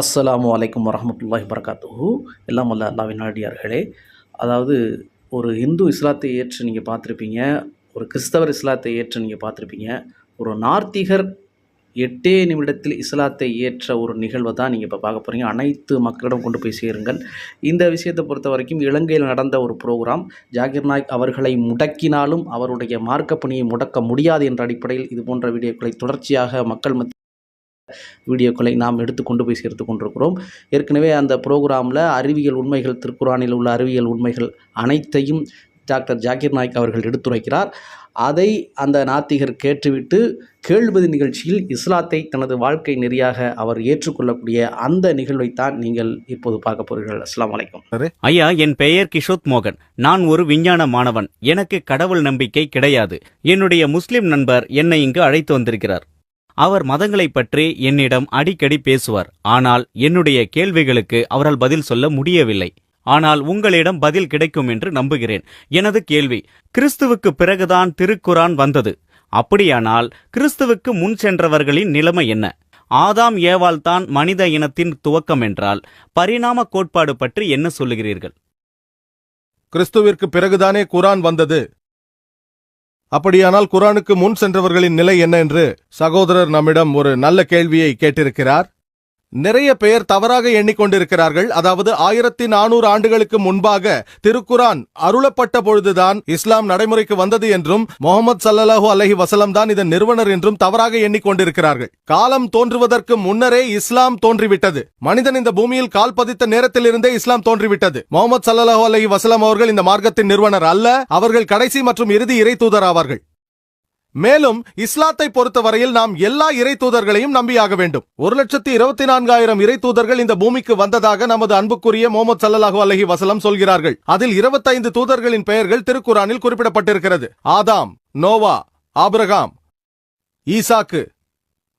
அஸ்ஸலாமு அலைக்கும் வரமத்துல்லாஹி வரகாத்துஹு எல்லாம் வல்ல அல்லாவின் நாடியார்களே. அதாவது ஒரு இந்து இஸ்லாத்தை ஏற்று நீங்கள் பார்த்துருப்பீங்க. ஒரு கிறிஸ்தவர் இஸ்லாத்தை ஏற்று நீங்கள் பார்த்துருப்பீங்க. ஒரு நார்த்திகர் எட்டே நிமிடத்தில் இஸ்லாத்தை ஏற்ற ஒரு நிகழ்வை தான் நீங்கள் இப்போ பார்க்க போகிறீங்க அனைத்து மக்களிடம் கொண்டு போய் சேருங்கள். இந்த விஷயத்தை பொறுத்த வரைக்கும் இலங்கையில் நடந்த ஒரு ப்ரோக்ராம். ஜாகிர் நாயக் அவர்களை முடக்கினாலும் அவருடைய மார்க்க பணியை முடக்க முடியாது என்ற அடிப்படையில் இது போன்ற வீடியோக்களை தொடர்ச்சியாக மக்கள் மத்திய வீடியோக்களை நாம் எடுத்து கொண்டு போய் சேர்த்து கொண்டிருக்கிறோம். ஏற்கனவே அந்த ப்ரோக்ராமில் அறிவியல் உண்மைகள் திருக்குறானில் உள்ள அறிவியல் உண்மைகள் அனைத்தையும் டாக்டர் ஜாகிர் நாயக் அவர்கள் எடுத்துரைக்கிறார். அதை அந்த நாத்திகர் கேட்டுவிட்டு கேள்வதி நிகழ்ச்சியில் இஸ்லாத்தை தனது வாழ்க்கை நெறியாக அவர் ஏற்றுக்கொள்ளக்கூடிய அந்த நிகழ்வைத்தான் நீங்கள் இப்போது பார்க்க போகிறீர்கள். அஸ்ஸலாமு அலைக்கும். ஐயா என் பெயர் கிஷோத் மோகன். நான் ஒரு விஞ்ஞான மாணவன். எனக்கு கடவுள் நம்பிக்கை கிடையாது. என்னுடைய முஸ்லிம் நண்பர் என்னை இங்கு அழைத்து வந்திருக்கிறார். அவர் மதங்களைப் பற்றி என்னிடம் அடிக்கடி பேசுவார். ஆனால் என்னுடைய கேள்விகளுக்கு அவரால் பதில் சொல்ல முடியவில்லை. ஆனால் உங்களிடம் பதில் கிடைக்கும் என்று நம்புகிறேன். எனது கேள்வி கிறிஸ்துவுக்கு பிறகுதான் திருக்குரான் வந்தது. அப்படியானால் கிறிஸ்துவுக்கு முன் சென்றவர்களின் நிலைமை என்ன? ஆதாம் ஏவால்தான் மனித இனத்தின் துவக்கம் என்றால் பரிணாம கோட்பாடு பற்றி என்ன சொல்லுகிறீர்கள்? கிறிஸ்துவிற்கு பிறகுதானே குரான் வந்தது? அப்படியானால் குரானுக்கு முன் சென்றவர்களின் நிலை என்ன என்று சகோதரர் நம்மிடம் ஒரு நல்ல கேள்வியை கேட்டிருக்கிறார். நிறைய பேர் தவறாக எண்ணிக்கொண்டிருக்கிறார்கள். அதாவது ஆயிரத்தி நானூறு ஆண்டுகளுக்கு முன்பாக திருக்குரான் அருளப்பட்ட பொழுதுதான் இஸ்லாம் நடைமுறைக்கு வந்தது என்றும் முகமது சல்லல்லாஹு அலஹி வசலம் தான் இதன் நிறுவனர் என்றும் தவறாக எண்ணிக்கொண்டிருக்கிறார்கள். காலம் தோன்றுவதற்கு முன்னரே இஸ்லாம் தோன்றிவிட்டது. மனிதன் இந்த பூமியில் கால் பதித்த நேரத்திலிருந்தே இஸ்லாம் தோன்றிவிட்டது. முகமது சல்லல்லாஹு அலஹி வசலம் அவர்கள் இந்த மார்க்கத்தின் நிறுவனர் அல்ல. அவர்கள் கடைசி மற்றும் இறுதி இறை தூதர் ஆவார்கள். மேலும் இஸ்லாத்தை பொறுத்தவரையில் நாம் எல்லா இறை தூதர்களையும் நம்பியாக வேண்டும். ஒரு லட்சத்தி இருபத்தி நான்காயிரம் இறை தூதர்கள் இந்த பூமிக்கு வந்ததாக நமது அன்புக்குரிய முகமது சல்லாஹூ அலஹி வசலம் சொல்கிறார்கள். அதில் இருபத்தைந்து தூதர்களின் பெயர்கள் திருக்குறானில் குறிப்பிடப்பட்டிருக்கிறது. ஆதாம் நோவா ஆபிரகாம் ஈசாக்கு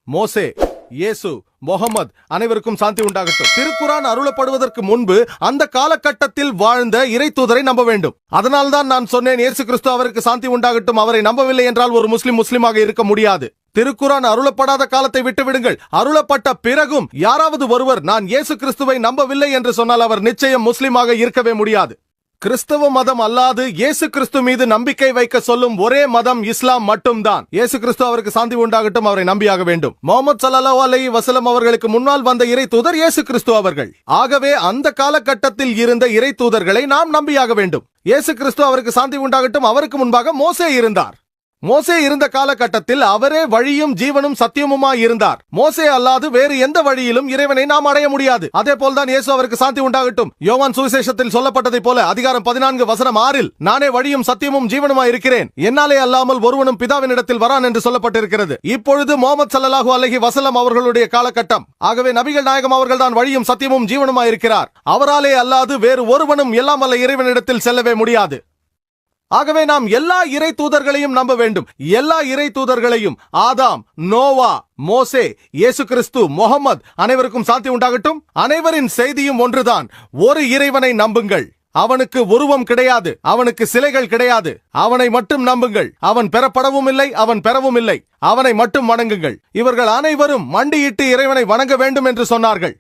மோசே இயேசு முகமது அனைவருக்கும் சாந்தி உண்டாகட்டும். திருக்குரான் அருளப்படுவதற்கு முன்பு அந்த காலகட்டத்தில் வாழ்ந்த இறை தூதரை நம்ப வேண்டும். அதனால்தான் நான் சொன்னேன் இயேசு கிறிஸ்து அவருக்கு சாந்தி உண்டாகட்டும் அவரை நம்பவில்லை என்றால் ஒரு முஸ்லிம் முஸ்லிமாக இருக்க முடியாது. திருக்குரான் அருளப்படாத காலத்தை விட்டுவிடுங்கள் அருளப்பட்ட பிறகும் யாராவது ஒருவர் நான் இயேசு கிறிஸ்துவை நம்பவில்லை என்று சொன்னால் அவர் நிச்சயம் முஸ்லிமாக இருக்கவே முடியாது. கிறிஸ்தவ மதம் அல்லாது இயேசு கிறிஸ்து மீது நம்பிக்கை வைக்க சொல்லும் ஒரே மதம் இஸ்லாம் மட்டும்தான். இயேசு கிறிஸ்து அவருக்கு சாந்தி உண்டாகட்டும் அவரை நம்பியாக வேண்டும். முகமது சல்லா அலைஹி வசலம் அவர்களுக்கு முன்னால் வந்த இறை தூதர் இயேசு கிறிஸ்து அவர்கள். ஆகவே அந்த காலகட்டத்தில் இருந்த இறை தூதர்களை நாம் நம்பியாக வேண்டும். இயேசு கிறிஸ்து அவருக்கு சாந்தி உண்டாகட்டும் அவருக்கு முன்பாக மோசே இருந்தார். மோசே இருந்த காலகட்டத்தில் அவரே வழியும் ஜீவனும் சத்தியமுமாய் இருந்தார். மோசே அல்லாது வேறு எந்த வழியிலும் இறைவனை நாம் அடைய முடியாது. அதே போல்தான் இயேசு அவருக்கு சாந்தி உண்டாகட்டும். யோவான் சுவிசேஷத்தில் சொல்லப்பட்டதைப் போல அதிகாரம் பதினான்கு வசனம் ஆறில் நானே வழியும் சத்தியமும் ஜீவனுமாய் இருக்கிறேன். என்னாலே அல்லாமல் ஒருவனும் பிதாவினிடத்தில் வரான் என்று சொல்லப்பட்டிருக்கிறது. இப்பொழுது முகமது சல்லாஹூ அலைஹி வசலம் அவர்களுடைய காலகட்டம். ஆகவே நபிகள் நாயகம் அவர்கள் தான் வழியும் சத்தியமும் ஜீவனுமாய் இருக்கிறார். அவராலே அல்லாது வேறு ஒருவனும் எல்லாம் வல்ல இறைவனிடத்தில் செல்லவே முடியாது. ஆகவே நாம் எல்லா இறை தூதர்களையும் நம்ப வேண்டும். எல்லா இறை தூதர்களையும் ஆதாம் நோவா மோசே இயேசு கிறிஸ்து முகமது அனைவருக்கும் சாந்தி உண்டாகட்டும். அனைவரின் செய்தியும் ஒன்றுதான். ஒரு இறைவனை நம்புங்கள். அவனுக்கு உருவம் கிடையாது. அவனுக்கு சிலைகள் கிடையாது. அவனை மட்டும் நம்புங்கள். அவன் பெறப்படவும் இல்லை அவன் பெறவும் இல்லை. அவனை மட்டும் வணங்குங்கள். இவர்கள் அனைவரும் மண்டியிட்டு இறைவனை வணங்க வேண்டும் என்று சொன்னார்கள்.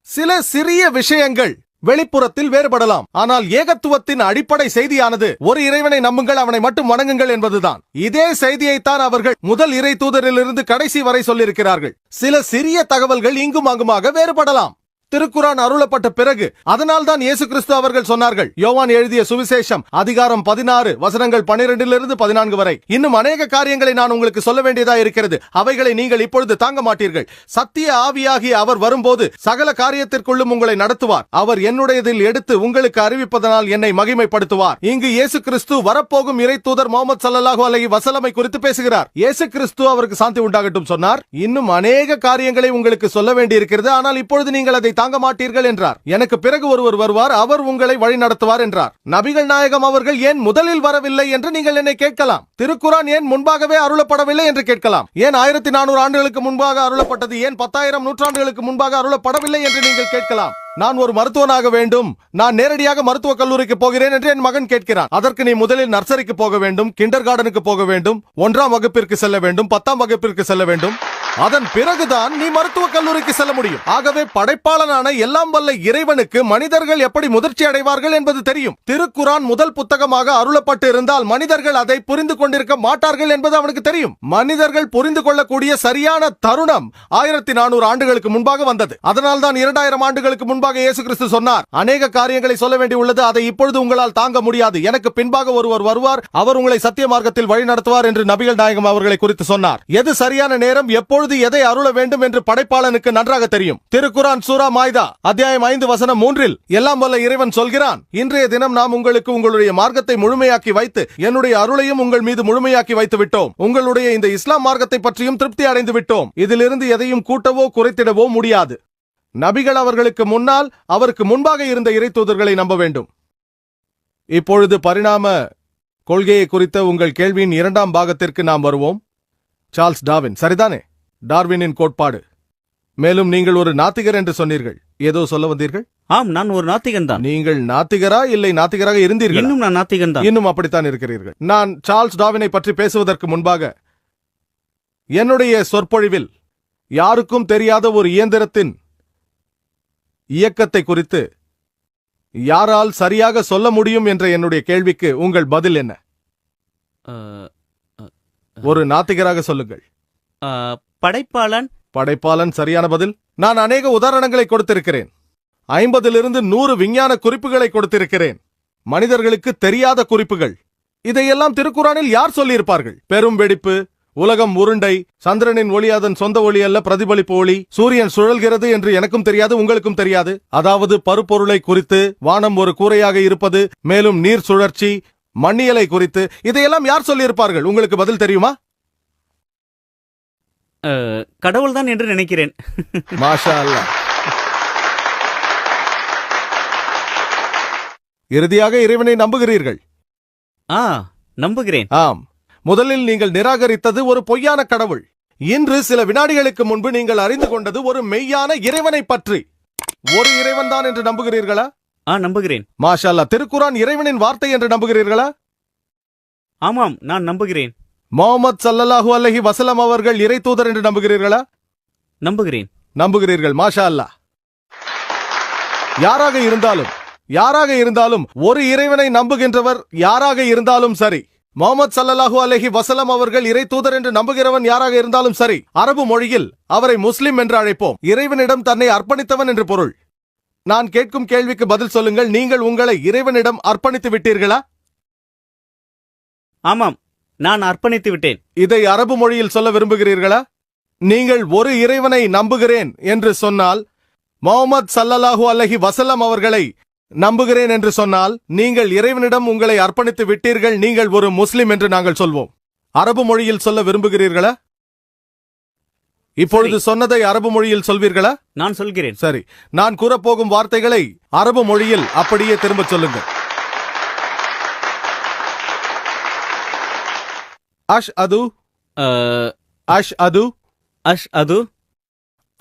சில சிறிய விஷயங்கள். வெளிப்புறத்தில் வேறுபடலாம். ஆனால் ஏகத்துவத்தின் அடிப்படை செய்தியானது ஒரு இறைவனை நம்புங்கள் அவனை மட்டும் வணங்குங்கள் என்பதுதான். இதே செய்தியைத்தான் அவர்கள் முதல் இறை தூதரிலிருந்து கடைசி வரை சொல்லியிருக்கிறார்கள். சில சிறிய தகவல்கள் இங்கும் அங்குமாக வேறுபடலாம். திருக்குரான் அருளப்பட்ட பிறகு அதனால் தான் இயேசு கிறிஸ்து அவர்கள் சொன்னார்கள். யோவான் எழுதிய சுவிசேஷம் அதிகாரம் பதினாறு வசனங்கள் பனிரெண்டிலிருந்து பதினான்கு வரை. இன்னும் அநேக காரியங்களை நான் உங்களுக்கு சொல்ல வேண்டியதா இருக்கிறது. அவைகளை நீங்கள் இப்பொழுது தாங்க மாட்டீர்கள். சத்திய ஆவியாகிய அவர் வரும்போது சகல காரியத்திற்குள்ளும் உங்களை நடத்துவார். அவர் என்னுடையதில் எடுத்து உங்களுக்கு அறிவிப்பதனால் என்னை மகிமைப்படுத்துவார். இங்கு இயேசு கிறிஸ்து வரப்போகும் இறை தூதர் முகமது சல்லாஹூ அலைஹி வசலமை குறித்து பேசுகிறார். இயேசு கிறிஸ்து அவருக்கு சாந்தி உண்டாகட்டும் சொன்னார். இன்னும் அநேக காரியங்களை உங்களுக்கு சொல்ல வேண்டியிருக்கிறது. ஆனால் இப்பொழுது நீங்கள் அதை தாங்க மாட்டீர்கள் என்றார். எனக்கு பிறகு ஒருவர் வருவார் அவர் உங்களை வழி நடத்துவார் என்றார். நபிகள் நாயகம் அவர்கள் ஏன் முதலில் வரவில்லை என்று நீங்கள் என்னை கேட்கலாம். திருக்குரான் ஏன் முன்பாகவே அருளப்படவில்லை என்று கேட்கலாம். ஏன் ஆயிரத்தி நானூறு ஆண்டுகளுக்கு முன்பாக அருளப்பட்டது ஏன் பத்தாயிரம் நூற்றாண்டுகளுக்கு முன்பாக அருளப்படவில்லை என்று நீங்கள் கேட்கலாம். நான் ஒரு மருத்துவனாக வேண்டும் நான் நேரடியாக மருத்துவக் கல்லூரிக்கு போகிறேன் என்று என் மகன் கேட்கிறான். அதற்கு நீ முதலில் நர்சரிக்கு போக வேண்டும் கிண்டர் கார்டனுக்கு போக வேண்டும் ஒன்றாம் வகுப்பிற்கு செல்ல வேண்டும் பத்தாம் வகுப்பிற்கு செல்ல வேண்டும். அதன் பிறகுதான் நீ மருத்துவக் கல்லூரிக்கு செல்ல முடியும். ஆகவே படைப்பாளனான எல்லாம் வல்ல இறைவனுக்கு மனிதர்கள் எப்படி முதிர்ச்சி அடைவார்கள் என்பது தெரியும். திருக்குரான் முதல் புத்தகமாக அருளப்பட்டு இருந்தால் மனிதர்கள் அதை புரிந்து கொண்டிருக்க மாட்டார்கள் என்பது அவனுக்கு தெரியும். மனிதர்கள் புரிந்து கொள்ளக்கூடிய சரியான தருணம் ஆயிரத்தி நானூறு ஆண்டுகளுக்கு முன்பாக வந்தது. அதனால் தான் இரண்டாயிரம் ஆண்டுகளுக்கு முன்பாக இயேசு கிறிஸ்து சொன்னார் அநேக காரியங்களை சொல்ல வேண்டியுள்ளது அதை இப்பொழுது உங்களால் தாங்க முடியாது. எனக்கு பின்பாக ஒருவர் வருவார் அவர் உங்களை சத்திய மார்க்கத்தில் வழி நடத்துவார் என்று நபிகள் நாயகம் அவர்களை குறித்து சொன்னார். எது சரியான நேரம்? எப்பொழுது எதை அருள வேண்டும் என்று படைப்பாளனுக்கு நன்றாக தெரியும். திருக்குரான் சூரா மாய்தா அத்தியாயம் ஐந்து வசனம் மூன்றில் எல்லாம் வல்ல இறைவன் சொல்கிறான் இன்றைய தினம் நாம் உங்களுக்கு உங்களுடைய மார்க்கத்தை முழுமையாக்கி வைத்து என்னுடைய அருளையும் உங்கள் மீது முழுமையாக்கி வைத்து விட்டோம். உங்களுடைய இந்த இஸ்லாம் மார்க்கத்தை பற்றியும் திருப்தி அடைந்து விட்டோம். இதிலிருந்து எதையும் கூட்டவோ குறைத்திடவோ முடியாது. நபிகள் அவர்களுக்கு முன்னால் அவருக்கு முன்பாக இருந்த இறை தூதர்களை நம்ப வேண்டும். இப்பொழுது பரிணாம கொள்கையை குறித்த உங்கள் கேள்வியின் இரண்டாம் பாகத்திற்கு நாம் வருவோம். சார்ல்ஸ் டாவின் சரிதானே? டார்வினின் கோட்பாடு. மேலும் நீங்கள் ஒரு நாத்திகர் என்று சொன்னீர்கள். ஏதோ சொல்ல வந்தீர்கள்? ஆம் நான் ஒரு நாத்திகன் தான். நீங்கள் நாத்திகரா இல்லை நாத்திகராக இருந்தீர்கள்? இன்னும் நான் நாத்திகன் தான். இன்னும் அப்படித்தான் இருக்கிறீர்கள். நான் சார்ல்ஸ் டார்வினை பற்றி பேசுவதற்கு முன்பாக என்னுடைய சொற்பொழிவில் யாருக்கும் தெரியாத ஒரு இயந்திரத்தின் இயக்கத்தை குறித்து யாரால் சரியாக சொல்ல முடியும் என்ற என்னுடைய கேள்விக்கு உங்கள் பதில் என்ன? ஒரு நாத்திகராக சொல்லுங்கள். படைப்பாளன்? படைப்பாளன் சரியான பதில். நான் அநேக உதாரணங்களை கொடுத்திருக்கிறேன். ஐம்பதிலிருந்து நூறு விஞ்ஞான குறிப்புகளை கொடுத்திருக்கிறேன். மனிதர்களுக்கு தெரியாத குறிப்புகள். இதையெல்லாம் திருக்குறானில் யார் சொல்லியிருப்பார்கள்? பெரும் வெடிப்பு உலகம் உருண்டை சந்திரனின் ஒளி அதன் சொந்த ஒளி அல்ல பிரதிபலிப்பு ஒளி. சூரியன் சுழல்கிறது என்று எனக்கும் தெரியாது உங்களுக்கும் தெரியாது. அதாவது பருப்பொருளை குறித்து வானம் ஒரு கூரையாக இருப்பது மேலும் நீர் சுழற்சி மண்ணியலை குறித்து. இதையெல்லாம் யார் சொல்லியிருப்பார்கள்? உங்களுக்கு பதில் தெரியுமா? கடவுள் தான் என்று நினைக்கிறேன். மாஷா அல்லாஹ் இறுதியாக இறைவனை நம்புகிறீர்கள். ஆ நம்புகிறேன். ஆம். முதலில் நீங்கள் நிராகரித்தது ஒரு பொய்யான கடவுள். இன்று சில வினாடிகளுக்கு முன்பு நீங்கள் அறிந்து கொண்டது ஒரு மெய்யான இறைவனை பற்றி. ஒரு இறைவன் தான் என்று நம்புகிறீர்களா? ஆ நம்புகிறேன். மாஷா அல்லாஹ் திருக்குரான் இறைவனின் வார்த்தை என்று நம்புகிறீர்களா? ஆமாம் நான் நம்புகிறேன். முகமது சல்லல்லாஹு அலைஹி வஸல்லம் அவர்கள் இறை தூதர் என்று நம்புகிறீர்களா? நம்புகிறேன். நம்புகிறீர்கள் மாஷா அல்லாஹ் யாராக இருந்தாலும் யாராக இருந்தாலும் ஒரு இறைவனை நம்புகின்றவர் யாராக இருந்தாலும் சரி. முகமது சல்லல்லாஹு அலைஹி வஸல்லம் அவர்கள் இறை தூதர் என்று நம்புகிறவன் யாராக இருந்தாலும் சரி. அரபு மொழியில் அவரை முஸ்லிம் என்று அழைப்போம். இறைவனிடம் தன்னை அர்ப்பணித்தவன் என்று பொருள். நான் கேட்கும் கேள்விக்கு பதில் சொல்லுங்கள். நீங்கள் உங்களை இறைவனிடம் அர்ப்பணித்து விட்டீர்களா? ஆமாம். நான் அர்ப்பணித்து விட்டேன். இதை அரபு மொழியில் சொல்ல விரும்புகிறீர்களா? நீங்கள் ஒரு இறைவனை நம்புகிறேன் என்று சொன்னால் முகமது சல்லல்லாஹு அலைஹி வஸல்லம் அவர்களை நம்புகிறேன் என்று சொன்னால் நீங்கள் இறைவனிடம் உங்களை அர்ப்பணித்து விட்டீர்கள் நீங்கள் ஒரு முஸ்லிம் என்று நாங்கள் சொல்வோம். அரபு மொழியில் சொல்ல விரும்புகிறீர்களா? இப்பொழுது சொன்னதை அரபு மொழியில் சொல்வீர்களா? நான் சொல்கிறேன். சரி. நான் கூறப்போகும் வார்த்தைகளை அரபு மொழியில் அப்படியே திரும்பச் சொல்லுங்கள். அஷ் அது அஷ் அது அஷ் அது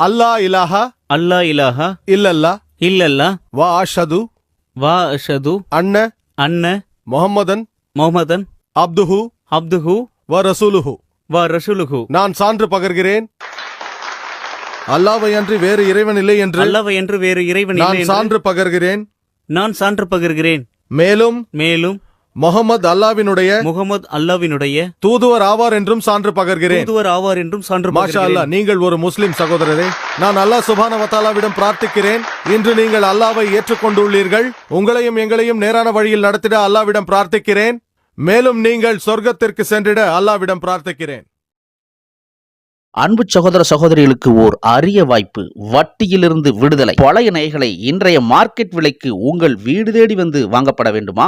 அல்லா இலாஹா. அல்லா இலாஹா. இல்லல்லா. இல்லல்லா. வா அஷது வா அஷது அன்ன. அன்ன. முஹம்மதன். முஹம்மதன். அப்துஹு. அப்துஹு. வ ரசூலுஹு. வா ரசூலுஹு. நான் சான்று பகர்கிறேன். அல்லாவை அன்றி வேறு இறைவன் இல்லை என்று. அல்லவை என்று வேறு இறைவன் இல்லை நான் சான்று பகர்கிறேன். நான் சான்று பகிர்கிறேன். மேலும். மேலும். முகமது அல்லாவினுடைய முகமது அல்லாவினுடைய தூதுவர் ஆவார் என்றும் சான்று பகர்கிறேன். தூதுவர் ஆவார் என்றும் சான்று மாஷா பகிர்கிறேன். நீங்கள் ஒரு முஸ்லிம் சகோதரரே நான் அல்லாஹ் சுபான வத்தாலாவிடம் பிரார்த்திக்கிறேன். இன்று நீங்கள் அல்லாவை ஏற்றுக்கொண்டுள்ளீர்கள். உங்களையும் எங்களையும் நேரான வழியில் நடத்திட அல்லாவிடம் பிரார்த்திக்கிறேன். மேலும் நீங்கள் சொர்க்கத்திற்கு சென்றிட அல்லாவிடம் பிரார்த்திக்கிறேன். அன்பு சகோதர சகோதரிகளுக்கு ஓர் அரிய வாய்ப்பு வட்டியிலிருந்து விடுதலை. பழைய நகைகளை இன்றைய மார்க்கெட் விலைக்கு உங்கள் வீடு தேடி வந்து வாங்கப்பட வேண்டுமா?